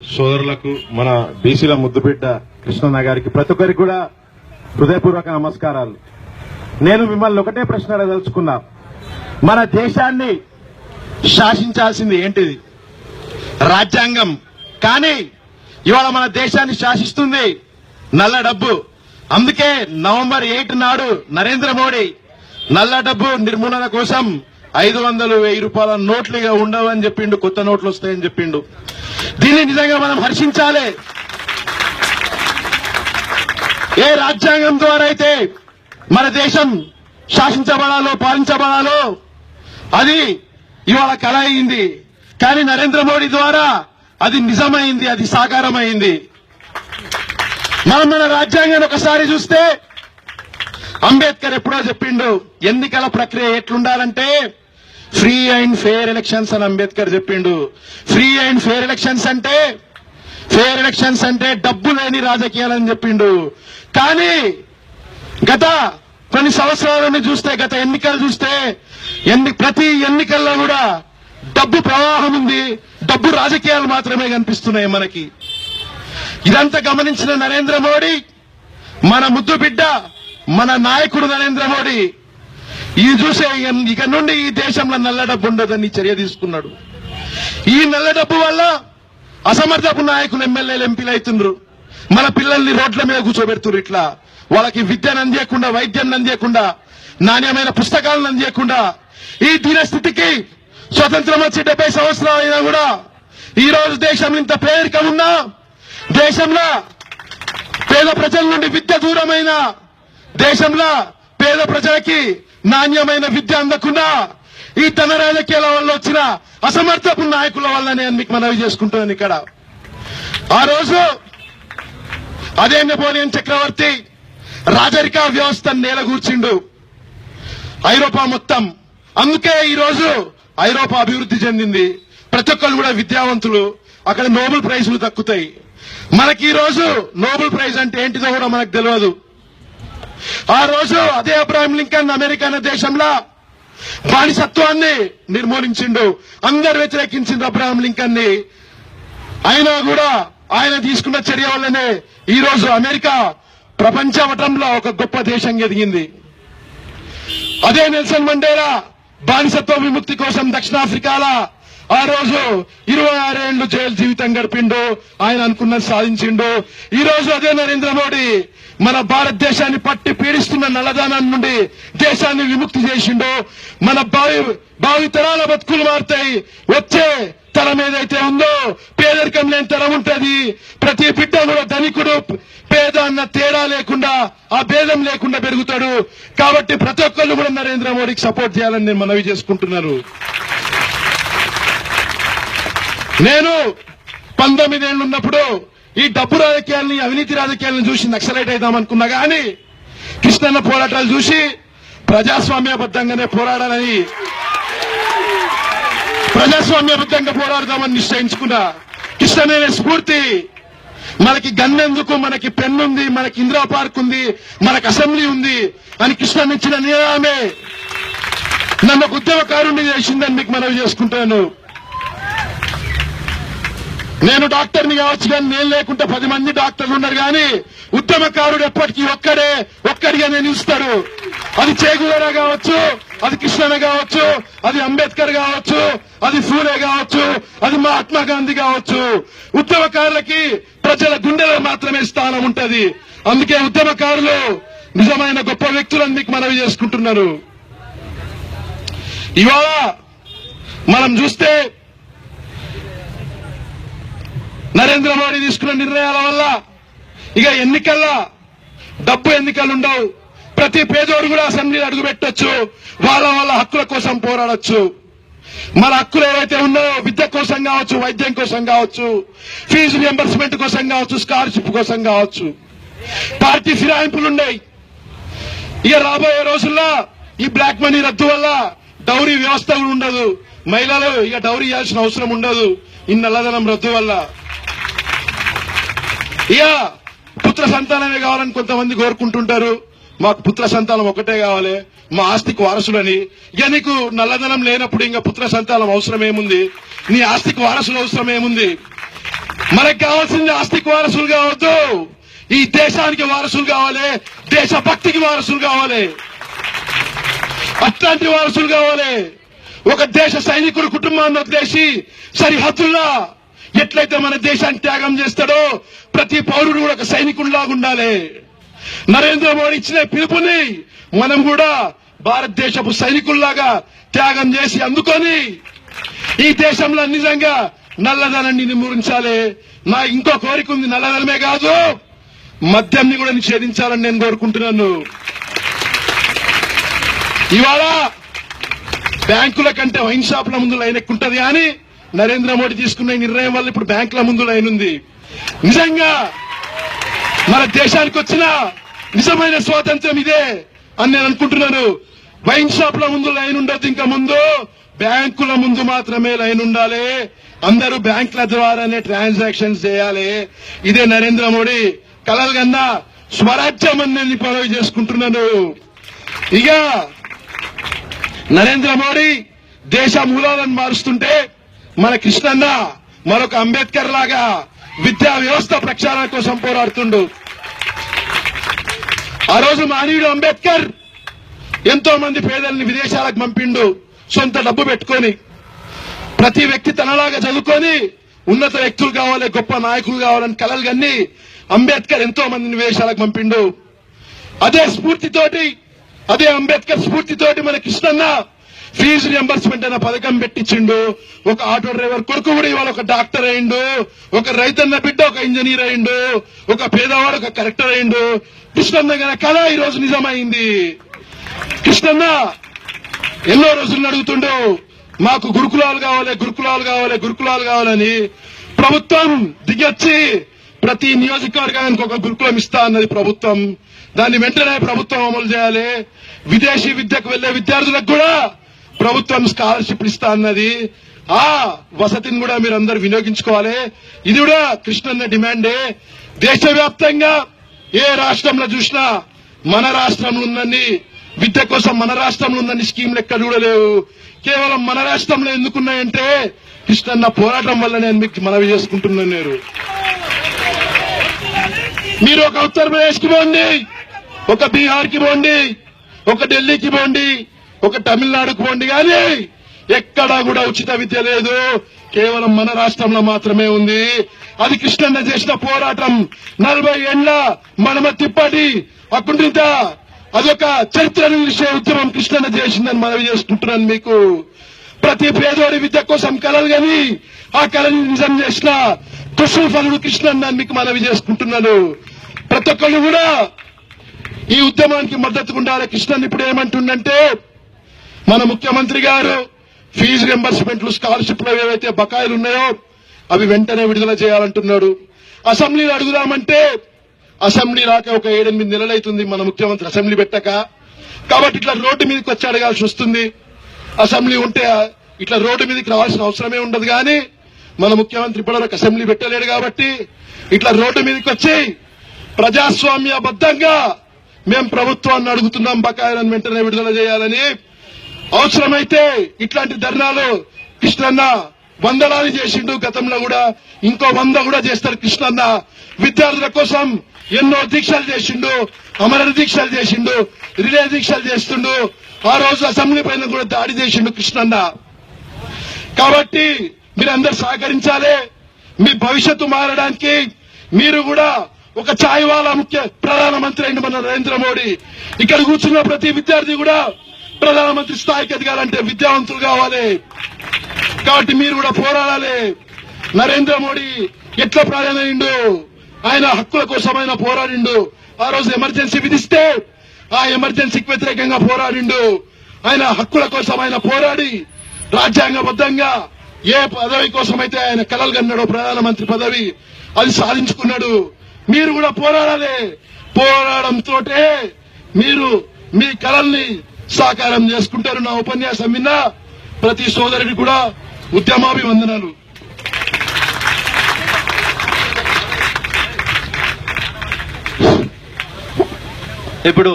సోదరులకు మన బీసీల ముద్దుబిడ్డ కృష్ణన్న గారికి ప్రతి ఒక్కరికి కూడా హృదయపూర్వక నమస్కారాలు. నేను మిమ్మల్ని ఒకటే ప్రశ్న అడగదలుచుకున్నా. మన దేశాన్ని శాసించాల్సింది ఏంటిది? రాజ్యాంగం. కానీ ఇవాళ మన దేశాన్ని శాసిస్తుంది నల్ల డబ్బు. అందుకే నవంబర్ ఎయిట్ నాడు నరేంద్ర మోడీ నల్ల డబ్బు నిర్మూలన కోసం ఐదు వందలు వెయ్యి రూపాయల నోట్లుగా ఉండవని చెప్పిండు కొత్త నోట్లు వస్తాయని చెప్పిండు. దీన్ని నిజంగా మనం హర్షించాలి. ఏ రాజ్యాంగం ద్వారా అయితే మన దేశం శాసించబడాలో పాలించబడాలో అది ఇవాళ కళ అయింది కానీ నరేంద్ర మోడీ ద్వారా అది నిజమైంది అది సాకారమైంది. మనం మన రాజ్యాంగాన్ని ఒకసారి చూస్తే అంబేద్కర్ ఎప్పుడో చెప్పిండు ఎన్నికల ప్రక్రియ ఎట్లుండాలంటే ఫ్రీ అండ్ ఫెయిర్ ఎలక్షన్స్ అని అంబేద్కర్ చెప్పిండు. ఫ్రీ అండ్ ఫెయిర్ ఎలక్షన్స్ అంటే ఫెయిర్ ఎలక్షన్స్ అంటే డబ్బు లేని రాజకీయాలని చెప్పిండు. కానీ గత కొన్ని సంవత్సరాలను చూస్తే గత ఎన్నికలు చూస్తే ఎన్ని ప్రతి ఎన్నికల్లో కూడా డబ్బు ప్రవాహం ఉంది. డబ్బు రాజకీయాలు మాత్రమే కనిపిస్తున్నాయి మనకి. ఇదంతా గమనించిన నరేంద్ర మోడీ మన ముద్దు బిడ్డ మన నాయకుడు నరేంద్ర మోడీ ఇది చూసే ఇక- నుండి ఈ దేశంలో నల్ల డబ్బు ఉండదని చర్య తీసుకున్నాడు. ఈ నల్ల డబ్బు వల్ల అసమర్థపు నాయకులు ఎమ్మెల్యేలు ఎంపీలు అవుతుండ్రు. మన పిల్లల్ని రోడ్ల మీద కూర్చోబెడుతున్నారు ఇట్లా. వాళ్ళకి విద్యను అందియకుండా వైద్యాన్ని అందియకుండా నాణ్యమైన పుస్తకాలను అందియకుండా ఈ దీనస్థితికి స్వతంత్రం వచ్చి డెబ్బై సంవత్సరాలు అయినా కూడా ఈ రోజు దేశం ఇంత పేరికం ఉన్నా దేశంలో పేద ప్రజల నుండి విద్య దూరమైన దేశంలో పేద ప్రజలకి నాణ్యమైన విద్య అందకుండా ఈ తన రాజకీయాల వల్ల వచ్చిన అసమర్థపు నాయకుల వల్ల నేను మీకు మనవి చేసుకుంటున్నాను ఇక్కడ. ఆ రోజు అదే నెపోలియన్ చక్రవర్తి రాజరిక వ్యవస్థ నేలగూర్చిండు. ఐరోపా మొత్తం. అందుకే ఈ రోజు ఐరోపా అభివృద్ధి చెందింది. ప్రతి ఒక్కరు కూడా విద్యావంతులు. అక్కడ నోబెల్ ప్రైజ్లు దక్కుతాయి. మనకి ఈ రోజు నోబెల్ ప్రైజ్ అంటే ఏంటిదో కూడా మనకు తెలియదు. ఆ రోజు అదే అబ్రాహిం లింకన్ అమెరికా అనే దేశంలో బానిసత్వాన్ని నిర్మూలించిండు. అందరు వ్యతిరేకించిండు అబ్రాహం లింకన్ని అయినా కూడా ఆయన తీసుకున్న చర్య వల్లనే ఈ రోజు అమెరికా ప్రపంచవటంలో ఒక గొప్ప దేశంగా ఎదిగింది. అదే నెల్సన్ మండేలా బానిసత్వ విముక్తి కోసం దక్షిణాఫ్రికాలో ఆ రోజు ఇరవై ఆరేళ్ళు జైలు జీవితం గడిపిండు ఆయన అనుకున్నది సాధించిండు. ఈ రోజు అదే నరేంద్ర మోడీ మన భారతదేశాన్ని పట్టి పీడిస్తున్న నల్లదానం నుండి దేశాన్ని విముక్తి చేసిండు. మన భావి భావి తరాల బతుకులు మారుతాయి. వచ్చే తరం ఏదైతే ఉందో పేదరికం లేని తరం ఉంటది. ప్రతి బిడ్డ కూడా ధనికుడు. పేద అన్న తేడా లేకుండా ఆ భేదం లేకుండా పెరుగుతాడు. కాబట్టి ప్రతి ఒక్కళ్ళు కూడా నరేంద్ర మోడీకి సపోర్ట్ చేయాలని నేను మనవి చేసుకుంటున్నాను. నేను పంతొమ్మిదేళ్ళు ఉన్నప్పుడు ఈ డబ్బు రాజకీయాలని అవినీతి రాజకీయాలను చూసి నక్సలైట్ అవుదాం అనుకున్నా కానీ కృష్ణన్న పోరాటాలు చూసి ప్రజాస్వామ్యబద్ధంగానే పోరాడాలని ప్రజాస్వామ్యబద్ధంగా పోరాడదామని నిశ్చయించుకున్నా కృష్ణనే స్ఫూర్తి మనకి గన్నెందుకు మనకి పెన్నుంది ఉంది మనకి ఇందిరా పార్క్ ఉంది మనకి అసెంబ్లీ ఉంది అని కృష్ణనిచ్చిన ఇచ్చిన నినామే నన్ను ఒక ఉద్యమకారుణ్ణి చేసిందని మీకు మనవి చేసుకుంటాను. నేను డాక్టర్ని కావచ్చు కానీ నేను లేకుంటే పది మంది డాక్టర్లు ఉన్నారు కానీ ఉద్యమకారుడు ఎప్పటికీ ఒక్కడే ఒక్కడిగా నేను ఇస్తాడు అది చేగులరా కావచ్చు అది కృష్ణన కావచ్చు అది అంబేద్కర్ కావచ్చు అది ఫూలే కావచ్చు అది మహాత్మా గాంధీ కావచ్చు. ఉద్యమకారులకి ప్రజల గుండెలో మాత్రమే స్థానం ఉంటది. అందుకే ఉద్యమకారులు నిజమైన గొప్ప వ్యక్తులని మీకు మనవి చేసుకుంటున్నారు. ఇవాళ మనం చూస్తే నరేంద్ర మోడీ తీసుకున్న నిర్ణయాల వల్ల ఇక ఎన్నికల్లో డబ్బు ఎన్నికలు ఉండవు. ప్రతి పేదోడు కూడా అసెంబ్లీలో అడుగుపెట్టొచ్చు. వాళ్ళ వాళ్ళ హక్కుల కోసం పోరాడొచ్చు. మన హక్కులు ఏవైతే ఉన్నాయో విద్య కోసం కావచ్చు వైద్యం కోసం కావచ్చు ఫీజు రియంబర్స్మెంట్ కోసం కావచ్చు స్కాలర్షిప్ కోసం కావచ్చు. పార్టీ ఫిరాయింపులు ఉన్నాయి ఇక రాబోయే రోజుల్లో ఈ బ్లాక్ మనీ రద్దు వల్ల డౌరీ వ్యవస్థ ఉండదు. మహిళలు ఇక డౌరీ ఇవ్వాల్సిన అవసరం ఉండదు. ఈ నల్లధనం రద్దు వల్ల. ఇక పుత్ర సంతానమే కావాలని కొంతమంది కోరుకుంటుంటారు. మాకు పుత్ర సంతానం ఒకటే కావాలి. మా ఆస్తికి వారసులని ఇక నీకు నల్లధనం లేనప్పుడు ఇంకా పుత్ర సంతానం అవసరం ఏముంది? నీ ఆస్తికి వారసులు అవసరం ఏముంది? మనకు కావాల్సింది ఆస్తికి వారసులు కావద్దు. ఈ దేశానికి వారసులు కావాలి. దేశ భక్తికి వారసులు కావాలి. అట్లాంటి వారసులు కావాలి. ఒక దేశ సైనికుడు కుటుంబాన్ని వదిలేసి సరిహద్దుల్లా ఎట్లయితే మన దేశాన్ని త్యాగం చేస్తాడో ప్రతి పౌరుడు కూడా ఒక సైనికుడిలాగా ఉండాలి. నరేంద్ర మోడీ ఇచ్చిన పిలుపుని మనం కూడా భారతదేశపు సైనికుల్లాగా త్యాగం చేసి అందుకొని ఈ దేశంలో నిజంగా నల్లధనాన్ని నిర్మూలించాలి. నా ఇంకో కోరిక ఉంది నల్లధనమే కాదు మద్యాన్ని కూడా నిషేధించాలని నేను కోరుకుంటున్నాను. ఇవాళ బ్యాంకుల కంటే వైన్ షాపుల ముందు లైన్ ఎక్కుంటది అని నరేంద్ర మోడీ తీసుకున్న నిర్ణయం వల్ల ఇప్పుడు బ్యాంకుల ముందు లైన్ ఉంది. నిజంగా మన దేశానికి వచ్చిన నిజమైన స్వాతంత్రం ఇదే అని నేను అనుకుంటున్నాను. వైన్ షాపుల ముందు లైన్ ఉండదు ఇంకా ముందు బ్యాంకుల ముందు మాత్రమే లైన్ ఉండాలి. అందరూ బ్యాంకుల ద్వారానే ట్రాన్సాక్షన్స్ చేయాలి. ఇదే నరేంద్ర మోడీ కలలు కన్నా స్వరాజ్యం అని నేను పదవి చేసుకుంటున్నాను. ఇక నరేంద్ర మోడీ దేశ మూలాలను మారుస్తుంటే మన కృష్ణన్న మరొక అంబేద్కర్ లాగా విద్యా వ్యవస్థ ప్రక్షాళన కోసం పోరాడుతుండు. ఆ రోజు మానవుడు అంబేద్కర్ ఎంతో మంది పేదల్ని విదేశాలకు పంపిండు సొంత డబ్బు పెట్టుకొని ప్రతి వ్యక్తి తనలాగా చదువుకొని ఉన్నత వ్యక్తులు కావాలి గొప్ప నాయకులు కావాలని కలలు కన్ని అంబేద్కర్ ఎంతో మందిని విదేశాలకు పంపిండు. అదే స్ఫూర్తితోటి అదే అంబేద్కర్ స్ఫూర్తితోటి మన కృష్ణన్న ఫీజు రియంబర్స్మెంట్ అనే పథకం పెట్టించిండు. ఒక ఆటో డ్రైవర్ కొడుకు కూడా ఇవాళ ఒక డాక్టర్ అయిండు. ఒక రైతన్న బిడ్డ ఒక ఇంజనీర్ అయిండు. ఒక పేదవాడు ఒక కలెక్టర్ అయిండు. కృష్ణన్న గన కళ ఈ రోజు నిజమైంది. కృష్ణన్న ఎన్నో రోజులు అడుగుతుండు మాకు గురుకులాలు కావాలి గురుకులాలు కావాలి గురుకులాలు కావాలని ప్రభుత్వం దిగొచ్చి ప్రతి నియోజకవర్గానికి ఒక గురుకులం ఇస్తా అన్నది ప్రభుత్వం. దాన్ని వెంటనే ప్రభుత్వం అమలు చేయాలి. విదేశీ విద్యకు వెళ్ళే విద్యార్థులకు కూడా ప్రభుత్వం స్కాలర్షిప్ ఇస్తా అన్నది. ఆ వసతిని కూడా మీరు అందరు వినియోగించుకోవాలి. ఇది కూడా కృష్ణన్న డిమాండే. దేశవ్యాప్తంగా ఏ రాష్ట్రంలో చూసినా మన రాష్ట్రంలో ఉందని విద్య కోసం మన రాష్ట్రంలో ఉందని స్కీమ్లు ఎక్కడ చూడలేవు. కేవలం మన రాష్ట్రంలో ఎందుకున్నాయంటే కృష్ణన్న పోరాటం వల్ల నేను మీకు మనవి చేసుకుంటున్నాను నేను. మీరు ఒక ఉత్తరప్రదేశ్కి పోండి. ఒక బీహార్కి పోండి ఒక ఢిల్లీకి పోండి ఒక తమిళనాడుకు పోండి కానీ ఎక్కడా కూడా ఉచిత విద్య లేదు. కేవలం మన రాష్ట్రంలో మాత్రమే ఉంది. అది కృష్ణన్న చేసిన పోరాటం. నలభై ఏళ్ళ మనమ తిప్పటి అకుంఠిత. అదొక చరిత్ర నిలిచే ఉద్యమం కృష్ణన్న చేసిందని మనవి చేసుకుంటున్నాను మీకు. ప్రతి పేదోడి విద్య కోసం కలలు గని ఆ కళని నిజం చేసిన కృష్ణ ఫలుడు కృష్ణన్న మీకు మనవి చేసుకుంటున్నాను ప్రతి ఒక్కళ్ళు కూడా ఈ ఉద్యమానికి మద్దతు ఉండాలి. కృష్ణన్ ఇప్పుడు ఏమంటుండంటే మన ముఖ్యమంత్రి గారు ఫీజు రింబర్స్మెంట్లు స్కాలర్షిప్లు ఏవైతే బకాయిలు ఉన్నాయో అవి వెంటనే విడుదల చేయాలంటున్నాడు. అసెంబ్లీని అడుగుదామంటే అసెంబ్లీ రాక ఒక ఏడెనిమిది నెలలైతుంది మన ముఖ్యమంత్రి అసెంబ్లీ పెట్టక. కాబట్టి ఇట్లా రోడ్డు మీదకి వచ్చి అడగాల్సి వస్తుంది. అసెంబ్లీ ఉంటే ఇట్లా రోడ్డు మీదకి రావాల్సిన అవసరమే ఉండదు కానీ మన ముఖ్యమంత్రి ఇప్పటివరకు అసెంబ్లీ పెట్టలేడు కాబట్టి ఇట్లా రోడ్డు మీదకి వచ్చి ప్రజాస్వామ్యబద్ధంగా మేం ప్రభుత్వాన్ని అడుగుతున్నాం బకాయిలను వెంటనే విడుదల చేయాలని. అవసరమైతే ఇట్లాంటి ధర్నాలు కృష్ణన్న వందలాది చేసిండు. గతంలో కూడా ఇంకో వంద కూడా చేస్తారు కృష్ణన్న. విద్యార్థుల కోసం ఎన్నో దీక్షలు చేసిండు అమర దీక్షలు చేసిండు రిలే దీక్షలు చేస్తుండు. ఆ రోజు అసెంబ్లీ పైన కూడా దాడి చేసిండు కృష్ణన్న. కాబట్టి మీరందరూ సహకరించాలి. మీ భవిష్యత్తు మారడానికి మీరు కూడా ఒక ఛాయ్ వాళ్ళ ముఖ్య ప్రధానమంత్రి అయిన మన నరేంద్ర మోడీ. ఇక్కడ కూర్చున్న ప్రతి విద్యార్థి కూడా ప్రధానమంత్రి స్థాయికి ఎదగాలంటే విద్యావంతులు కావాలి. కాబట్టి మీరు కూడా పోరాడాలి. నరేంద్ర మోడీ ఎట్లా ప్రాధాన్యండు ఆయన హక్కుల కోసం ఆయన పోరాడిండు. ఆ రోజు ఎమర్జెన్సీ విధిస్తే ఆ ఎమర్జెన్సీకి వ్యతిరేకంగా పోరాడిండు. ఆయన హక్కుల కోసం ఆయన పోరాడి రాజ్యాంగబద్ధంగా ఏ పదవి కోసమైతే ఆయన కలలు కన్నాడో ప్రధానమంత్రి పదవి అది సాధించుకున్నాడు. మీరు కూడా పోరాడాలి. పోరాడంతో మీరు మీ కళల్ని సాకారం చేసుకుంటారు నా ఉపన్యాసం విన్నా ప్రతి సోదరుడికి కూడా ఉద్యమాభివందనాలు. ఇప్పుడు